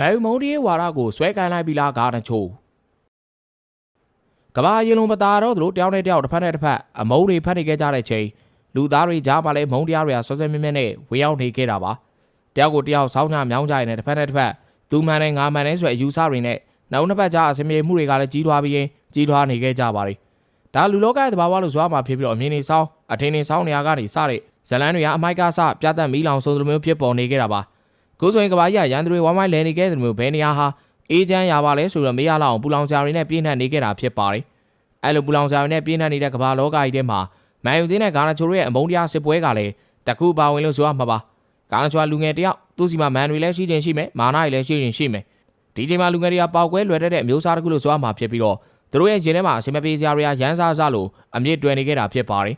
မဲယူမုံဒီဝါရကိုဆွဲကန်လိုက်ပြီလားကားတချို့ကဘာရင်လုံးမသားတော့သူတို့တယောက်နဲ့တယောက်တစ်ဖက်နဲ့တစ်ဖက်အမုံတွေဖက်နေခဲ့ကြတဲ့ချိန်လူသားတွေကြားမှာလည်းမုံတရားတွေကဆွဆွမြဲမြဲနဲ့ဝေရောက်နေခဲ့တာပါတယောက်ကိုတယောက်စောင်းညမြောင်းကြရင်လည်းတစ်ဖက်နဲ့တစ်ဖက်သူမှန်နဲ့ငါမှန်နဲ့ဆိုအယူဆတွေနဲ့နောက်နှစ်ဖက်ကြားအစမေမှုတွေကလည်းကြီးထွားပြီးရင်ကြီးထွားနေခဲ့ကြပါတယ်ဒါလူလောကရဲ့သဘာဝလို့ဆိုရမှာဖြစ်ပြီးတော့အမြင်နေဆောင်အထင်နေဆောင်နေရာကနေစတဲ့ဇလန်းတွေကအမိုက်ကစပြတ်သက်မီးလောင်ဆိုသလိုမျိုးဖြစ်ပေါ်နေခဲ့တာပါ ခုဆိုရင်ကဘာကြီးကရန်သူတွေဝိုင်းဝိုင်းလဲနေခဲ့တဲ့မျိုးဘယ်နေရာဟာအေးချမ်းရပါလဲဆိုတော့မေးရလောက်အောင်ပူလောင်စရာတွေနဲ့ပြင်းထန်နေခဲ့တာဖြစ်ပါတယ်အဲ့လိုပူလောင်စရာတွေနဲ့ပြင်းထန်နေတဲ့ကဘာလောကကြီးထဲမှာမန်ယူသေးတဲ့ဂါနာချိုတို့ရဲ့အမုန်းတရားစစ်ပွဲကလည်းတကူပါဝင်လို့ဆိုရမှာပါဂါနာချိုကလူငယ်တယောက်သူ့စီမှာမန်တွေလည်းရှိခြင်းရှိမယ်မာနာတွေလည်းရှိခြင်းရှိမယ်ဒီချိန်မှာလူငယ်တွေကပေါက်ကွဲလွယ်တတ်တဲ့အမျိုးအစားတစ်ခုလို့ဆိုရမှာဖြစ်ပြီးတော့သူတို့ရဲ့ရင်ထဲမှာအစင်မပြေစရာတွေကရမ်းစားစားလို့အမြင့်တွယ်နေခဲ့တာဖြစ်ပါတယ်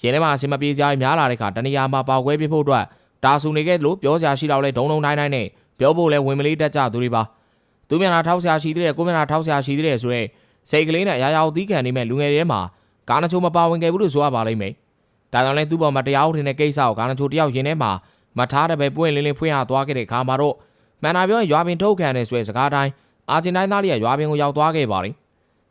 ရင်ထဲမှာအစင်မပြေစရာတွေများလာတဲ့အခါတဏှာမှာပေါက်ကွဲပြဖို့အတွက် တာဆူနေခဲ့လို့ပြောစရာရှိတော့လဲဒုံဒုံတိုင်းတိုင်းနဲ့ပြောဖို့လဲဝင်မလေးတက်ကြသူတွေပါသူမျက်နှာထောက်စရာရှိသေးတယ်ကိုမျက်နှာထောက်စရာရှိသေးတယ်ဆိုတော့စိတ်ကလေးနဲ့ရာရာသီးခံနေမဲ့လူငယ်တွေထဲမှာကာနချိုမပါဝင်ခဲ့ဘူးလို့ဆိုရပါလိမ့်မယ်ဒါကြောင့်လဲသူ့ပေါ်မှာတရားဥထင်တဲ့ကိစ္စကိုကာနချိုတယောက်ရင်ထဲမှာမထားတဲ့ပဲပွင့်လင်းလင်းဖွင့်ရသွားခဲ့တဲ့ခါမှာတော့မန်နာပြောရင်ရွာပင်ထုတ်ခံတယ်ဆိုတဲ့စကားတိုင်းအာဂျင်တိုင်းသားလေးကရွာပင်ကိုရောက်သွားခဲ့ပါတယ်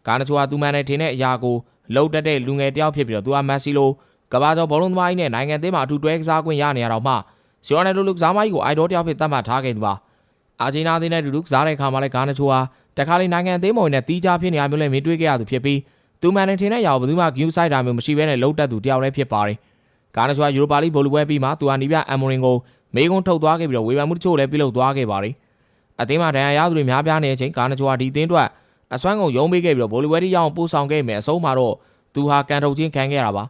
ကာနချိုကသူမန်နဲ့ထင်တဲ့အရာကိုလှုပ်တက်တဲ့လူငယ်တယောက်ဖြစ်ပြီးတော့သူကမက်ဆီလိုကဘာကျော်ဘောလုံးသမားကြီးနဲ့နိုင်ငံသေးမှာအထူးတွဲကစားခွင့်ရနေရတော့မှ ဆီယိုနယ်လိုလူကစားမကြီးကိုအိုက်ဒေါ်တယောက်ဖြစ်သတ်မှတ်ထားခဲ့သူပါအာဂျင်နာသေးနဲ့တူတူကစားတဲ့ခါမှာလည်းကာနချိုဟာတခါလေနိုင်ငံသေးမုံနဲ့တီးခြားဖြစ်နေရမျိုးလည်းမင်းတွေးခဲ့ရသူဖြစ်ပြီးသူမန်နဲ့ထင်တဲ့အရာကိုဘယ်သူမှဂယူးဆိုင်တာမျိုးမရှိဘဲနဲ့လှုပ်တက်သူတယောက်လည်းဖြစ်ပါတယ်ကာနချိုကယူရိုပါလိဘောလုံးပွဲပြီးမှသူဟာနီးပြအမ်မိုရင်ကိုမေကွန်းထုတ်သွားခဲ့ပြီးတော့ဝေဖန်မှုတချို့လည်းပြုလုပ်သွားခဲ့ပါတယ်အသင်းမှာဒဏ်ရာရသူတွေများပြားနေတဲ့အချိန်ကာနချိုဟာဒီအသင်းအတွက်အစွမ်းကုန်ရုံးပေးခဲ့ပြီးတော့ဗိုလ်လီဝဲတီရောက်ပို့ဆောင်ခဲ့မယ်အဆုံးမှာတော့သူဟာကန်ထုတ်ချင်းခံခဲ့ရတာပါ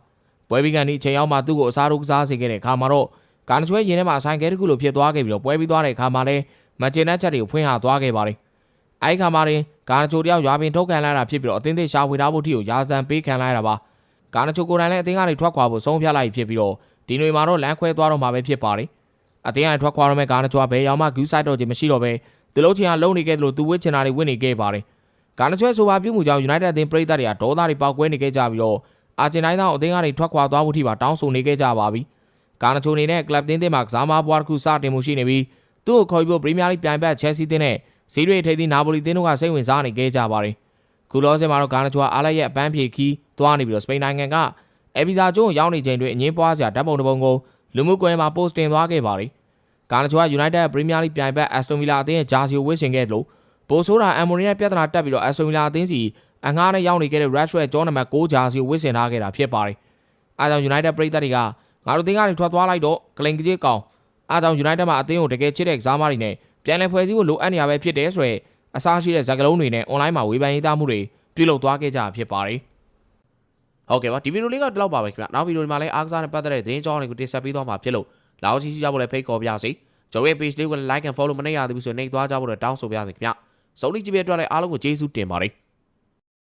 ပွဲပြီးကန်ဒီအချိန်ရောက်မှသူ့ကိုအစားထိုးကစားစေခဲ့တဲ့အခါမှာတော့ ကာနချိုရဲ့ရင်ထဲမှာအဆိုင်ကဲတစ်ခုလိုဖြစ်သွားခဲ့ပြီးတော့ပွဲပြီးသွားတဲ့အခါမှာလည်းမကျင်တဲ့ချက်တွေကိုဖွင့်ဟသွားခဲ့ပါတယ်အဲဒီခါမှာရင်ကာနချိုတယောက်ရွာပင်ထုတ်ခံလာတာဖြစ်ပြီးတော့အသင်းသေးရှာဖွေထားဖို့အထိကိုရာဇန်ပေးခံလိုက်ရတာပါကာနချိုကိုယ်တိုင်လည်းအသင်းကနေထွက်ခွာဖို့ဆုံးဖြတ်လိုက်ဖြစ်ပြီးတော့ဒီနေ့မှာတော့လမ်းခွဲသွားတော့မှာပဲဖြစ်ပါတယ်အတင်းအထွက်ခွာရမယ့်ကားနှချွားဘယ်ရောက်မှဂူးဆိုင်တော့ခြင်းမရှိတော့ပဲသူလုံးချင်ကလုံနေခဲ့တယ်လို့သူဝစ်ချင်တာတွေဝစ်နေခဲ့ပါတယ်ကားနှချွဲဆိုပါပြုမှုကြောင့် United အသင်းပရိသတ်တွေကဒေါသတွေပေါက်ကွဲနေခဲ့ကြပြီးတော့အာဂျင်တိုင်းသားအသင်းကနေထွက်ခွာသွားဖို့ထိပါတောင်းဆိုနေခဲ့ကြပါပြီ ကားနှချိုနေနဲ့ကလပ်တင်းတင်းမှာကစားမပွားတစ်ခုစတင်မှုရှိနေပြီးသူ့ကိုခေါ်ပြီးပရီးမီးယားလိပြိုင်ဘက်ချယ်ဆီတင်းနဲ့ဇီးရီထိပ်သီးနာပိုလီတင်းတို့ကစိတ်ဝင်စားနေခဲ့ကြပါတယ်ကူလောဆယ်မှာတော့ကားနှချိုအားလိုက်ရဲ့အပန်းဖြေခီးသွားနေပြီးတော့စပိန်နိုင်ငံကအက်ဘီဇာကျွန်းရောက်နေချိန်တွင်အငင်းပွားစရာဓာတ်ပုံတစ်ပုံကိုလူမှုကွန်ရက်မှာ post တင်သွားခဲ့ပါတယ်။ကာနချိုက United Premier League ပြိုင်ဘက် Aston Villa အသင်းရဲ့ဂျာစီကိုဝစ်ဆင်ခဲ့တယ်လို့ပိုဆိုးတာ Amorim ရဲ့ပြဿနာတက်ပြီးတော့ Aston Villa အသင်းစီအငှားနဲ့ရောက်နေခဲ့တဲ့ Rashford ကျောင်းနံပါတ်6ဂျာစီကိုဝစ်ဆင်ထားခဲ့တာဖြစ်ပါတယ်။အားကြောင့် United ပရိသတ်တွေက ငါတို့အသင်းကနေထွက်သွားလိုက်တော့ကလင်ကကြီးကောင်အားကြောင့် United မှာအသင်းကိုတကယ်ချစ်တဲ့ကစားမတွေနဲ့ပြန်လည်ဖွဲ့စည်းဖို့လိုအပ်နေရပဲဖြစ်တယ်ဆိုရယ်အစားရှိတဲ့ဇာကလုံးတွေနဲ့ online မှာဝေဖန်ရေးသားမှုတွေပြုလုပ်သွားခဲ့ကြဖြစ်ပါတယ်။ဟုတ်ကဲ့ပါဒီဗီဒီယိုလေးကဒီလောက်ပါပဲခင်ဗျနောက်ဗီဒီယိုဒီမှာလည်းအားကစားနဲ့ပတ်သက်တဲ့သတင်းကြောင်းတွေကိုတင်ဆက်ပေးသွားမှာဖြစ်လို့လာအောင်ကြည့်ကြဖို့လည်းဖိတ်ခေါ်ပါရစေကျွန်တော်ရဲ့ page လေးကို like and follow မနေရသေးဘူးဆိုရင်နှိပ်သွားကြဖို့တော့တောင်းဆိုပါရစေခင်ဗျစုံလီကြည့်ပြအတွက်လည်းအားလုံးကိုကျေးဇူးတင်ပါတယ်